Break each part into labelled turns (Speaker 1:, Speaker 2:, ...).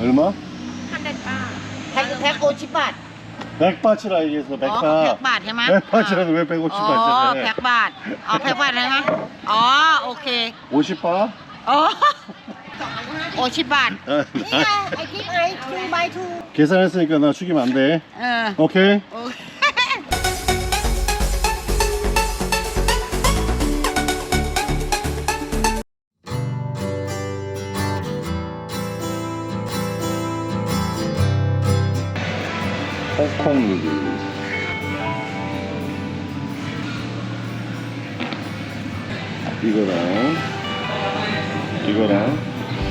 Speaker 1: 얼마?
Speaker 2: แพ็คแพ็คโอชิบาท
Speaker 1: 백바치라 얘기해서
Speaker 2: อ๋อ
Speaker 1: 백바
Speaker 2: แพ็คบาทใช่ไหม
Speaker 1: 백바치라도 왜
Speaker 2: อ๋อ
Speaker 1: 150바치
Speaker 2: แพ็คบาท อ๋อแพ็คบาทเลยไหมอ๋อ โอเค
Speaker 1: 50바?
Speaker 2: อ๋อ โอชิบาท
Speaker 1: 아,
Speaker 2: นี่ไงไอทิปไอทูบายทู
Speaker 1: 계산했으니까 나 죽이면 안 돼.
Speaker 2: เออ
Speaker 1: 오케이?
Speaker 2: โอเค
Speaker 1: 홍콩 누들. 이거랑 이거랑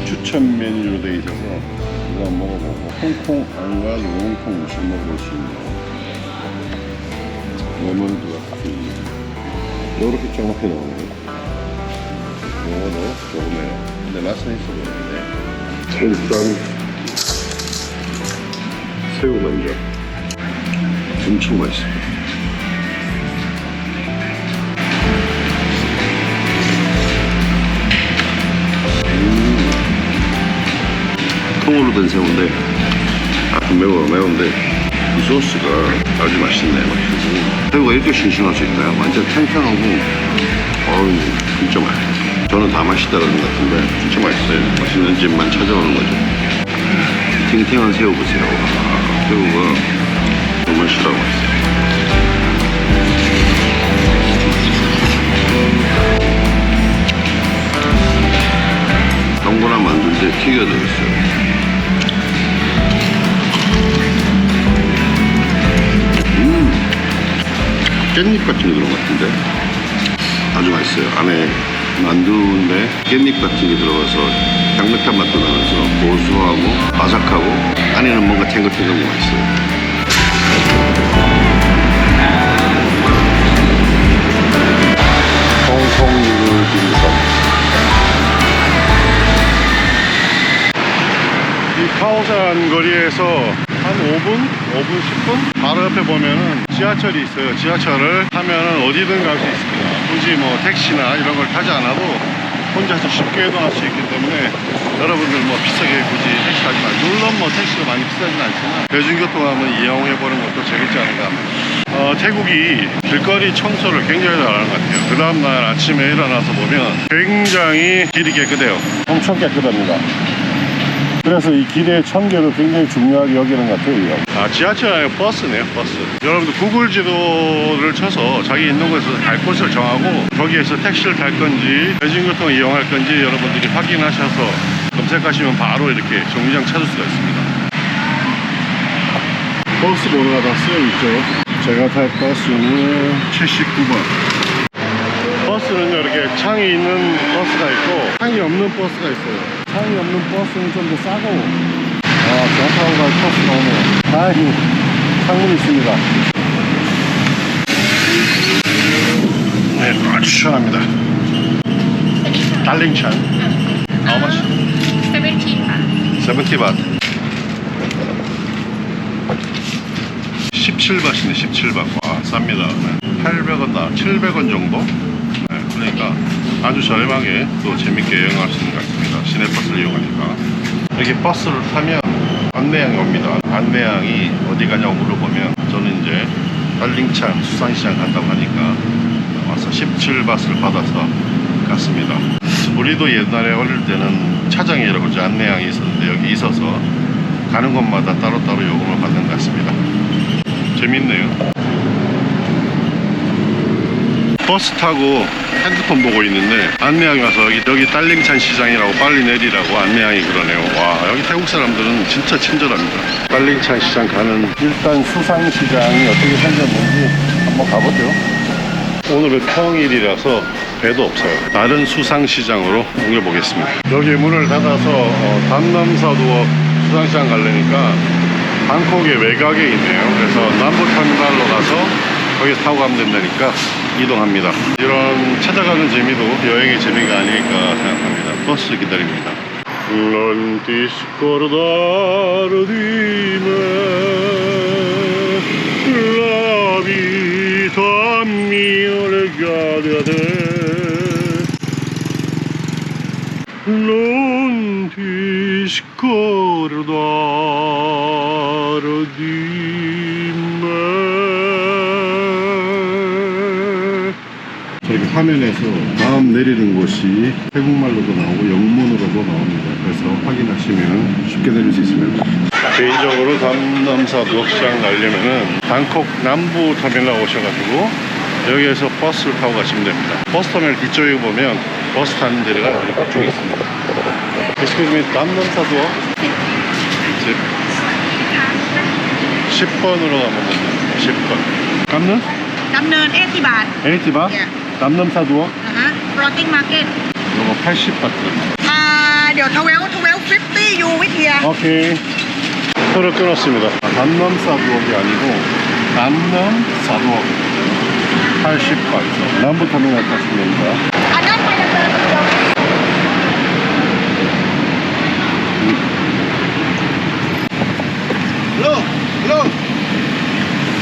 Speaker 1: 추천 메뉴로 돼 있어서 이거 한번 먹어보고. 홍콩 안과 홍콩 음식 먹을 수 있는 레몬 드라피 이렇게 조그맣게 나오네요 이거도 조금해요 근데 맛은 있어 보이는데. 일단 새우 먼저 엄청 맛있어. 음. 통으로 된 새우인데 아 매워 매운데 이 소스가 아주 맛있네 맛있고 새우가 이렇게 싱싱할 수 있나요? 완전 탱탱하고 어우 진짜 맛있어 저는 다 맛있다는 것 같은데 진짜 맛있어요 맛있는 집만 찾아오는 거죠 탱탱한 새우 보세요 와, 새우가 정말 있어 깻잎 같은 게 들어간 것 같은데 아주 맛있어요. 안에 만두인데 깻잎 같은 게 들어가서 향긋한 맛도 나면서 고소하고 바삭하고 안에는 뭔가 탱글탱글이 맛있어요. 홍콩 유물 딤섬 이 카오산 거리에서 한 5분? 5분, 10분? 바로 옆에 보면은 지하철이 있어요. 지하철을 타면은 어디든 갈 수 있습니다. 굳이 뭐 택시나 이런 걸 타지 않아도 혼자서 쉽게 이동할 수 있기 때문에 여러분들 뭐 비싸게 굳이 택시 말고 물론 뭐 택시가 많이 비싸진 않지만 대중교통 한번 이용해 보는 것도 재밌지 않을까. 어, 태국이 길거리 청소를 굉장히 잘하는 것 같아요. 그 다음날 아침에 일어나서 보면 굉장히 길이 깨끗해요. 엄청 깨끗합니다. 그래서 이 길의 청결을 굉장히 중요하게 여기는 것 같아요. 아, 지하철 아니고 버스네요, 버스. 여러분들 구글 지도를 쳐서 자기 있는 곳에서 갈 곳을 정하고 거기에서 택시를 탈 건지 대중교통을 이용할 건지 여러분들이 확인하셔서 검색하시면 바로 이렇게 정류장 찾을 수가 있습니다. 버스 번호가 다 쓰여 있죠. 제가 탈 버스는 79번. 버스는 이렇게 창이 있는 버스가 있고 창이 없는 버스가 있어요. 창이 없는 버스는 좀 더 싸고 아, 타고 갈 버스가 오네요. 다행히 창문이 있습니다. 네, 아주 시원합니다. 달링찬. How much? 17ค่ะ70 바트. 17바트네, 17바트. 와, 쌉니다. 800원 다 700원 정도? 네, 그러니까 아주 저렴하게 또 재밌게 여행할 수 있는 것 같습니다. 시내버스를 이용하니까. 여기 버스를 타면 안내양이 옵니다. 안내양이 어디 가냐고 물어보면 저는 이제 딸링창 수산시장 간다고 하니까 와서 17바스를 받아서 갔습니다. 우리도 옛날에 어릴 때는 차장이라고 그러죠. 안내양이 있었는데 여기 있어서 가는 곳마다 따로따로 요금을 받는 것 같습니다. 재밌네요. 버스 타고 핸드폰 보고 있는데 안내양이 와서 여기, 여기 딸링찬 시장이라고 빨리 내리라고 안내양이 그러네요. 와, 여기 태국 사람들은 진짜 친절합니다. 딸링찬 시장 가는 일단 수상시장이 어떻게 생겼는지 한번 가보죠. 오늘은 평일이라서 배도 없어요. 다른 수상시장으로 옮겨보겠습니다. 여기 문을 닫아서 어, 담남사도 수상시장 가려니까 방콕의 외곽에 있네요. 그래서 남부터미널로 가서 거기서 타고 가면 된다니까 이동합니다. 이런 찾아가는 재미도 여행의 재미가 아닐까 생각합니다. 버스 기다립니다. Non ti scordare di 화면에서 다음 내리는 곳이 태국말로도 나오고 영문으로도 나옵니다. 그래서 확인하시면 쉽게 내릴 수 있습니다. 개인적으로 담남사 부엌시장 가려면은 방콕 남부 터미널 오셔가지고 여기에서 버스를 타고 가시면 됩니다. 버스 터미널 뒤쪽에 보면 버스 타는 데가 이쪽에 있습니다. Excuse me, 남남사 부엌? 집 10번으로 가면 됩니다. 10번. 깜는?
Speaker 2: ดำเนินเอสิบาท
Speaker 1: 에이티바? 남남사
Speaker 2: 두어? Floating market.
Speaker 1: 이거 80바트.
Speaker 2: 아, 요 12, 1250 you with here.
Speaker 1: 오케이. 표를 끊었습니다. 남남사 두억이 아니고 남남사 두억. 80바트. 남부터미널 타시면 됩니다.
Speaker 2: 아, 난 타이어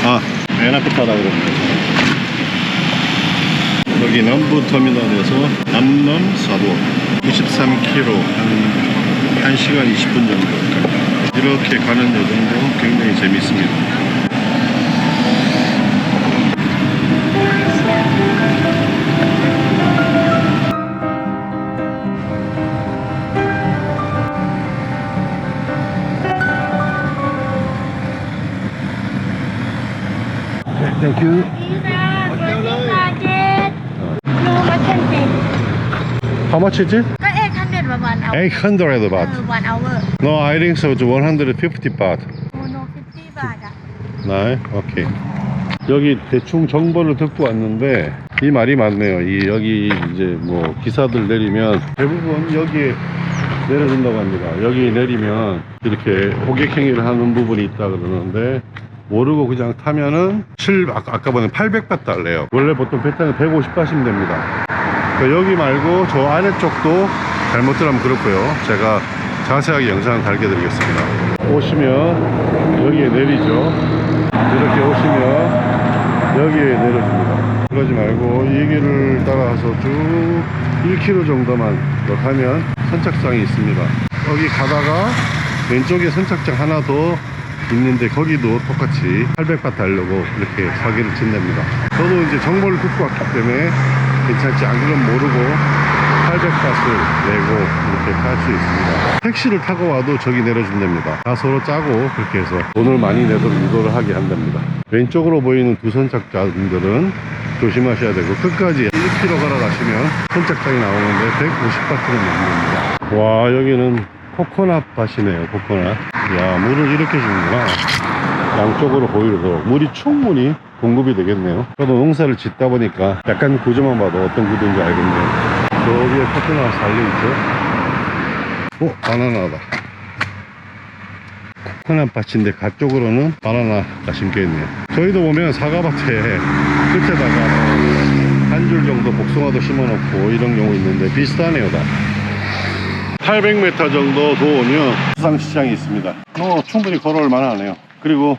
Speaker 1: 아, 맨 앞에 타다 그러네. 여기 남부 터미널에서 남남 사도역 93km 한 1시간 20분 정도 이렇게 가는 여정도 굉장히 재밌습니다. Thank you. How much is it? 800 baht
Speaker 2: one hour. 800 uh, baht. One hour.
Speaker 1: No, I think so. It's 150 baht.
Speaker 2: Oh, no, 50 baht. 아.
Speaker 1: 네, 오케이. 여기 대충 정보를 듣고 왔는데 이 말이 맞네요. 이 여기 이제 뭐 기사들 내리면 대부분 여기에 내려준다고 합니다. 여기 내리면 이렇게 호객행위를 하는 부분이 있다 그러는데 모르고 그냥 타면은 7 아까, 아까 보는 800바트 달래요. 원래 보통 배타는 150 가시면 됩니다. 그러니까 여기 말고 저 아래 쪽도 잘못 들으면 그렇고요. 제가 자세하게 영상을 달게 드리겠습니다. 오시면 여기에 내리죠. 이렇게 오시면 여기에 내려줍니다. 그러지 말고 이 길을 따라서 쭉 1km 정도만 더 가면 선착장이 있습니다. 여기 가다가 왼쪽에 선착장 하나 더 있는데 거기도 똑같이 800바트 하려고 이렇게 사기를 친답니다. 저도 이제 정보를 듣고 왔기 때문에 괜찮지 안 그러면 모르고 800바트를 내고 이렇게 탈 수 있습니다. 택시를 타고 와도 저기 내려준답니다. 다 서로 짜고 그렇게 해서 돈을 많이 내도록 유도를 하게 한답니다. 왼쪽으로 보이는 두 선착자분들은 조심하셔야 되고 끝까지 1km 걸어가시면 선착장이 나오는데 150바트는 넘습니다. 와 여기는 코코넛 밭이네요 코코넛. 야 물을 이렇게 주는구나. 양쪽으로 보이도록 물이 충분히 공급이 되겠네요. 저도 농사를 짓다 보니까 약간 구조만 봐도 어떤 구조인지 알겠네요. 저 위에 코코넛 달려있죠? 어? 바나나다. 코코넛 밭인데 가쪽으로는 바나나가 심겨있네요. 저희도 보면 사과밭에 끝에다가 한 줄 정도 복숭아도 심어놓고 이런 경우 있는데 비슷하네요 다. 800m 정도 더 오면 수상시장이 있습니다. 뭐 충분히 걸어올 만하네요. 그리고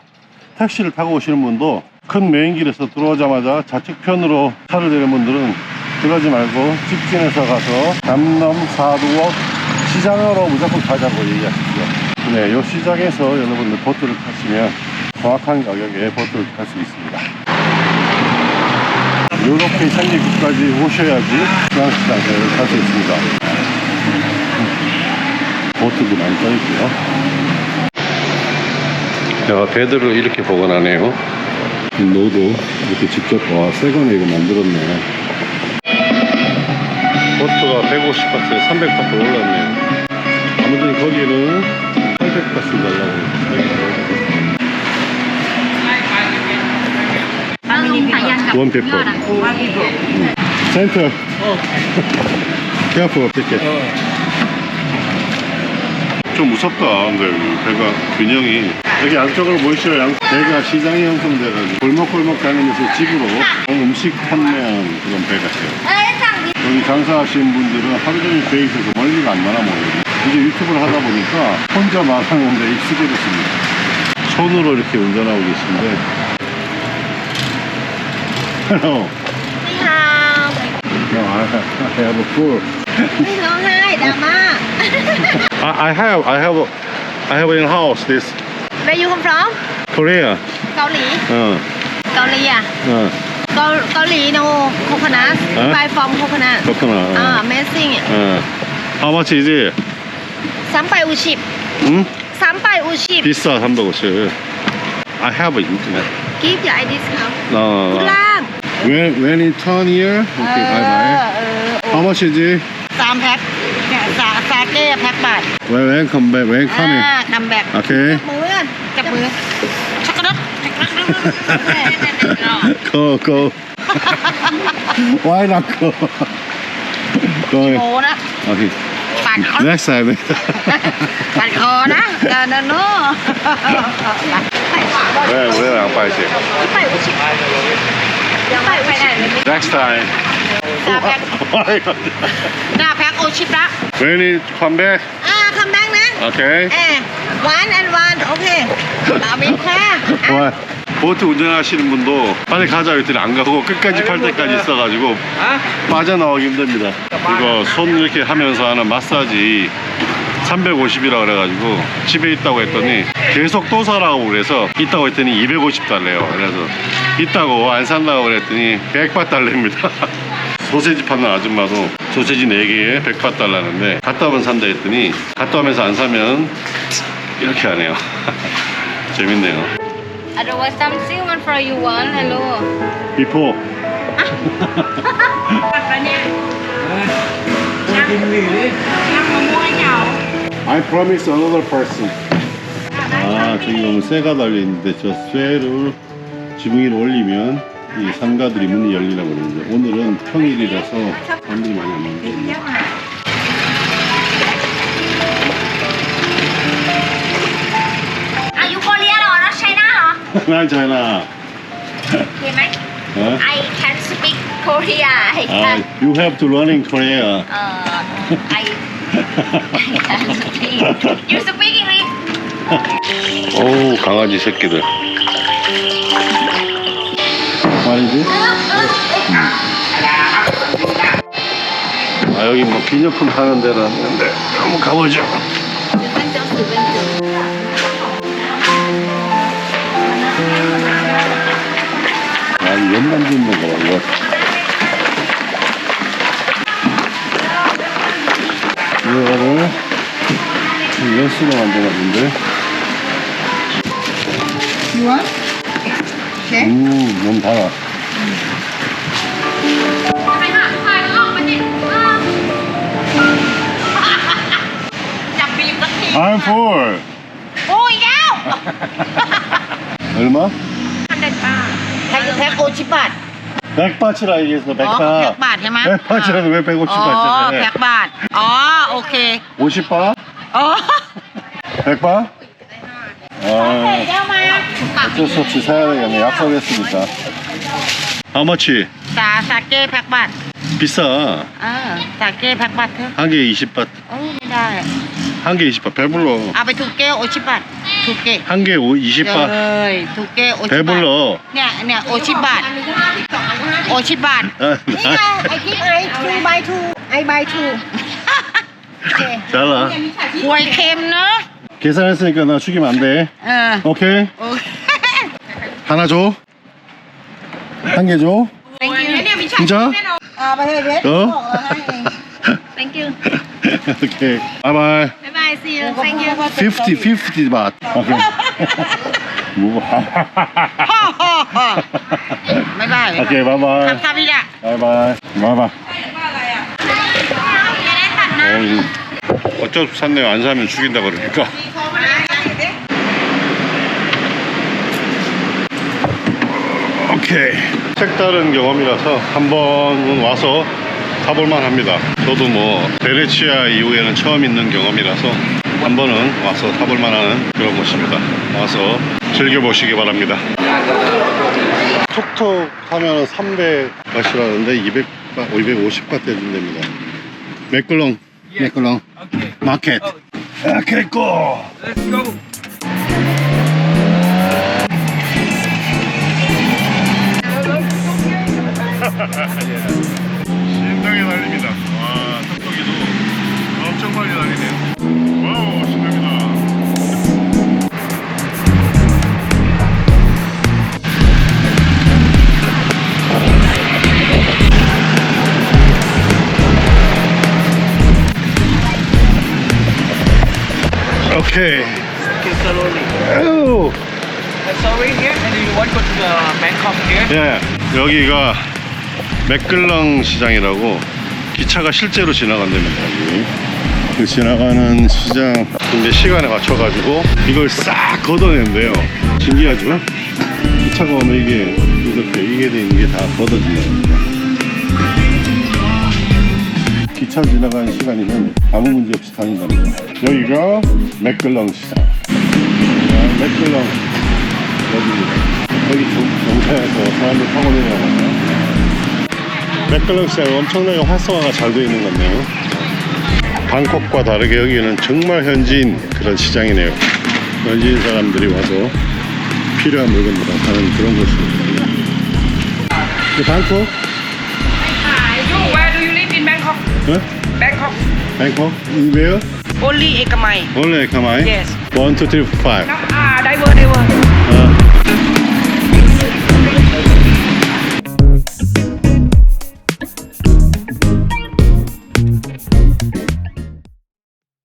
Speaker 1: 택시를 타고 오시는 분도 큰 메인길에서 들어오자마자 좌측편으로 차를 대는 분들은 그러지 말고 직진해서 가서 남남 사두옥 시장으로 무조건 가자고 얘기하십시오. 네, 이 시장에서 여러분들 보트를 타시면 정확한 가격에 보트를 탈 수 있습니다. 이렇게 상륙까지 오셔야지 중앙시장을 탈 수 있습니다. 버티도 많이 떠있고요. 야 배들을 이렇게 보관하네요. 노도 이렇게 직접 와 새거네 이거 만들었네. 버트가 150파트에 300파트 올랐네요. 아무튼 거기는 300파트 달라고 원페퍼. 센터 careful take 좀 무섭다. 근데 배가 균형이. 여기 안쪽으로 보이시죠? 양, 배가 시장이 형성돼가지고 골목골목 다니면서 집으로 음식 판매한 그런
Speaker 2: 배가 있어요. 아,
Speaker 1: 여기 장사하시는 분들은 하루 종일 배에 있어서 멀리가 안 나나 모르겠네 이제 유튜브를 하다 보니까 혼자 말하는데 익숙해졌습니다. 손으로 이렇게 운전하고 계신데. Hello. We have. I, have, I have, I have in house this.
Speaker 2: Where you come from?
Speaker 1: Korea.
Speaker 2: Korea.
Speaker 1: Uh,
Speaker 2: เกาหลีอ่ะ
Speaker 1: uh, เกาเกาหลีโนโคคนัสฮะ
Speaker 2: ไ y ฟอร์มโคคนัส
Speaker 1: coconut.
Speaker 2: อ่า
Speaker 1: Uh, uh.
Speaker 2: amazing
Speaker 1: uh. How much is it?
Speaker 2: สามไปดอุชิบ
Speaker 1: Hmm?
Speaker 2: สามไปดอุชิบ
Speaker 1: 비싸 350. I have internet. กิฟต์อย่าไอดิสเขาคุณ No.
Speaker 2: ล่าง
Speaker 1: When when in turn here. Okay, bye bye. How much is it?
Speaker 2: สามแพ็คเนี่ยซาซาเก้แพ็คบาท
Speaker 1: Wait, wait, come back, wait,
Speaker 2: อ่า here. ำแบบ
Speaker 1: จับ
Speaker 2: มือกัจับมือช็อกโกแลตช็อกโกแลตช็อก
Speaker 1: โก้ลต go,
Speaker 2: โอ้ ahead. นะ
Speaker 1: Okay.
Speaker 2: ปาดคอ
Speaker 1: Next time.
Speaker 2: ปาดคอนะกานาน่ใส่ปา
Speaker 1: ก Where, where ไป Paiseh?
Speaker 2: ไปอุชิ ไป ยังไปไปไหนเลย
Speaker 1: Next time
Speaker 2: หน้าแพ็คหน้าแพ็คโอชิปละ
Speaker 1: When it come back
Speaker 2: อ่าคัมแบ็กนะ
Speaker 1: Okay
Speaker 2: เออ one and one โอเคอาบินแค่
Speaker 1: 와, 보트 운전하시는 분도 빨리 가자 그랬더니 안 가고 끝까지 팔 때까지 있어가지고 빠져나오기 힘듭니다. 이거 손 이렇게 하면서 하는 마사지 350이라 그래가지고 집에 있다고 했더니 계속 또 사라고 그래서 있다고 했더니 250달래요. 그래서 있다고 안 산다고 그랬더니 100바 달래입니다. 소세지 파는 아줌마도 소세지 4개에 100바 달라는데 갔다 오면 산다 했더니 갔다 오면서 안 사면 이렇게 하네요. 재밌네요.
Speaker 2: otherwise something one for you one hello
Speaker 1: Before
Speaker 2: แล้วเนี่ยนั่งมะม่วงเหงา
Speaker 1: I promise another person. 아 저기 보면 쇠가 달려있는데 저 쇠를 지붕 위로 올리면 이 상가들이 문이 열리라고 그러는데 오늘은 평일이라서 사람들이 많이 안 오는데
Speaker 2: Are you Korean or not China?
Speaker 1: 난
Speaker 2: 자연아 Okay, Mike.
Speaker 1: 어?
Speaker 2: I can speak Korea. I can.
Speaker 1: 아, you have to learn in Korea.
Speaker 2: Uh, I
Speaker 1: 오 강아지 새끼들. 말이지? 아 여기 뭐 기념품 파는 데라는데 한번 가보죠 연수로 만들었는데.
Speaker 2: you เ 음,
Speaker 1: 너무 달아.
Speaker 2: ไปหาควายแล้วออกมาดิจับบีบสักที
Speaker 1: I'm full.
Speaker 2: โอ้ยแก้ว
Speaker 1: 얼마?
Speaker 2: พันเด็ดป้าแพ็คแพ็คโอชิบาท
Speaker 1: 백바치라 얘기했어,
Speaker 2: อ๋อแพ็ค
Speaker 1: 백바.
Speaker 2: บาทใช่ไหม
Speaker 1: 백바치라도 왜
Speaker 2: อ๋อ
Speaker 1: 150바치
Speaker 2: แพ็คบาท อ๋อ โอเค
Speaker 1: 50바?
Speaker 2: อ๋อ
Speaker 1: 100바? 아,
Speaker 2: แก้วมา
Speaker 1: 어쩔 수 없이 사야 되겠네. 약속했으니까. How much?
Speaker 2: สาสาเก้แพ็คบาท
Speaker 1: 비싸.
Speaker 2: เออสาเก้แพ็คบาทเถอะ
Speaker 1: 한 개에 20바.
Speaker 2: เออไม่ได้
Speaker 1: 한 개에 20바. 배불러.
Speaker 2: เอาไปถูกเก้โอชิบาทถูกเก้
Speaker 1: 한 개에 오-
Speaker 2: เล
Speaker 1: 20바.
Speaker 2: ยถูกเก้โอชิบาท
Speaker 1: 배불러.
Speaker 2: เนี่ยเนี่ยโอชิบาทโอชิบาท
Speaker 1: 아,
Speaker 2: นี่ไงไอคิดไอทูบายทูไอบายทู
Speaker 1: 잘라.
Speaker 2: หวยเค็มเนอะ
Speaker 1: 계산했으니까 나 죽이면 안 돼.
Speaker 2: เออ
Speaker 1: 오케이.
Speaker 2: โอเค
Speaker 1: 하나 줘. 한 개 줘.
Speaker 2: thank you
Speaker 1: 진짜?
Speaker 2: เอาไปเถอะเด็ด
Speaker 1: 어?
Speaker 2: บอกเอาให้เอง thank you
Speaker 1: 오케이. 바이바이.
Speaker 2: bye bye see you thank you
Speaker 1: 50, 50 바트. 오케이. 뭐.
Speaker 2: ฮ่อฮ่อฮ่อบ๊ายบาย
Speaker 1: 오케이,
Speaker 2: ทำ
Speaker 1: 바이바이.
Speaker 2: ทำนี่แหละ
Speaker 1: 바이바이. 바이바이.
Speaker 2: จะได้ตัดนะ
Speaker 1: 어이, 수 샀네요. 안 사면 죽인다 그러니까. 오케이. 색다른 경험이라서 한 번은 와서 사볼만 합니다. 저도 뭐 베네치아 이후에는 처음 있는 경험이라서 한 번은 와서 사볼만 하는 그런 곳입니다. 와서 즐겨보시기 바랍니다. 톡톡 하면 300바시라는데 200바, 250바 대준답니다. 맥글롱, 맥글롱, 마켓. 오케이, 고!
Speaker 3: Let's go.
Speaker 1: 신나게 달립니다. 와, 톡톡이도 엄청 빨리 달리네요. 와우, 신납니다. 오케이.
Speaker 3: Okay, slowly.
Speaker 1: 오.
Speaker 3: Uh, sorry here, and you want to go to the Bangkok here?
Speaker 1: 예, 여기가 맥글렁 시장이라고 기차가 실제로 지나간답니다. 여기. 그 지나가는 시장 근데 시간에 맞춰가지고 이걸 싹 걷어낸대요. 신기하죠? 기차가 오면 이게 이렇게 이게 돼 있는 게 다 걷어진다는 겁니다. 기차 지나가는 시간이면 아무 문제 없이 다닌답니다. 여기가 맥글렁 시장. 아, 맥글렁 여기입니다. 여기 정- 정차해서 사람들 타고 내려가요. 맥글렁 시장 엄청나게 활성화가 잘 되어 있는 것 같네요. 방콕과 다르게 여기는 정말 현지인 그런 시장이네요. 현지인 사람들이 와서 필요한 물건들 다 사는 그런 곳입니다. 이 방콕?
Speaker 4: Bangkok. Bangkok?
Speaker 1: In where?
Speaker 4: Only Ekamai.
Speaker 1: Only Ekamai?
Speaker 4: Yes.
Speaker 1: One, two, three, four, five.
Speaker 4: No, ah, diver, diver.